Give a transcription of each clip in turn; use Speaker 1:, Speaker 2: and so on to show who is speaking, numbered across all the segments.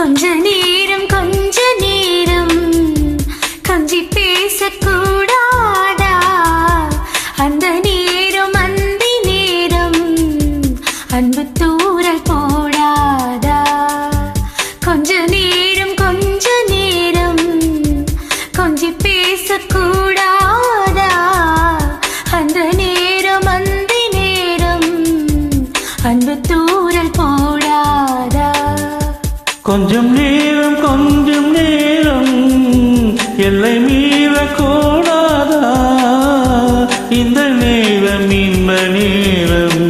Speaker 1: கொஞ்ச நேரம் கொஞ்ச நேரம். கஞ்சி பேசக்கூடாதா? அந்த நேரம் அந்த நேரம். அன்பு தூரல் போடாதா?
Speaker 2: கொஞ்ச நேரம் கொஞ்சம் நேரம் கொஞ்சம் நேரம். எல்லை மீறக்கூடாதா? இந்த நேரம் இன்ப நேரம்.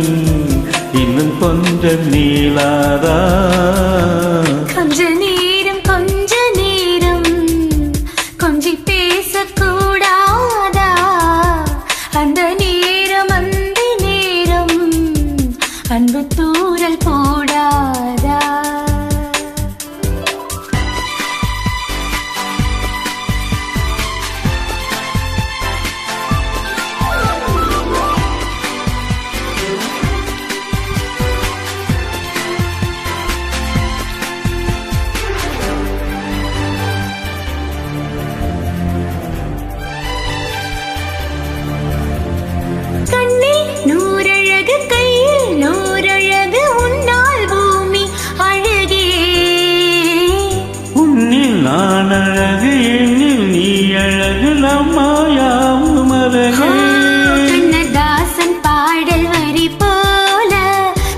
Speaker 2: இன்னும் கொஞ்சம் நீளாதா? அன்பு தூரல் போடாதா? நூறழகு கையில் நூறழகு உன்னால் பூமி அழகே.
Speaker 1: உன்னில் நான் அழகு எண்ணில் நீ அழகு நம்மாயாவும் அழகே
Speaker 2: கண்ணதாசன் பாடல் வரி போல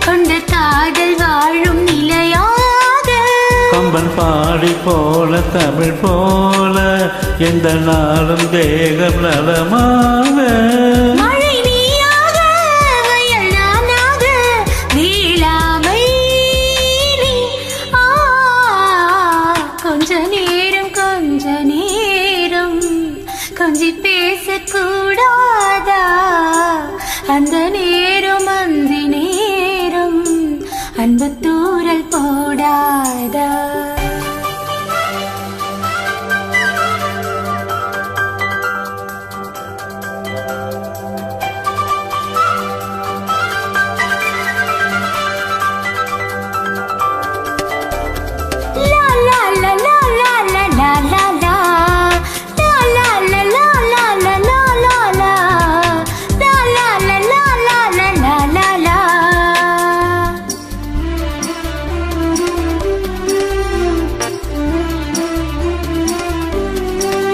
Speaker 2: கொண்ட காதல் வாழும் நிலையாக.
Speaker 1: கம்பன் பாடி போல தமிழ் போல எந்த நாளும் தேகம் நலமாக.
Speaker 2: கொஞ்சி பேசக்கூடாதா? அந்த நேரம் அந்த நேரம் அன்பு தூரல் போடாதா?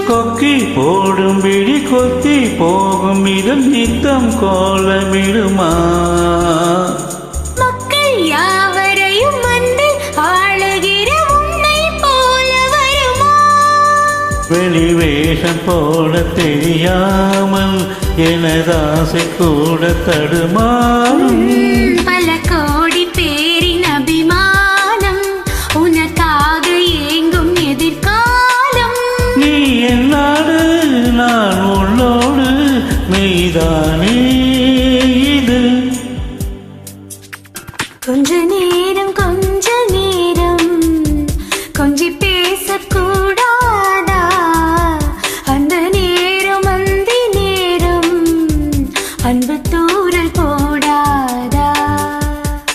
Speaker 1: கொக்கி போடும் விழி கொத்தி போகும் இதன் நித்தம் கோலமிடுமா?
Speaker 2: மக்கள் யாவரையும் வந்து ஆளுகிற உன்னை போல வருமா?
Speaker 1: வெளி வேஷம் போட தெரியாமல் எனதாசை கூட தடுமாறும்.
Speaker 2: கொஞ்ச நேரம் கொஞ்ச நேரம். கொஞ்சி பேசக்கூடாதா? அந்த நேரம் அந்த நேரம். அன்பு தூரல் போடாதா?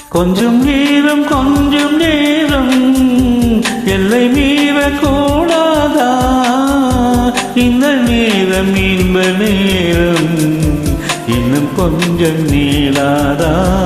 Speaker 1: கொஞ்சம் நேரம் கொஞ்சம் நேரம். எல்லை மீற கூடாதா? இந்த நேரம் இன்ப நேரம். இன்னும் கொஞ்சம் நீளாதா?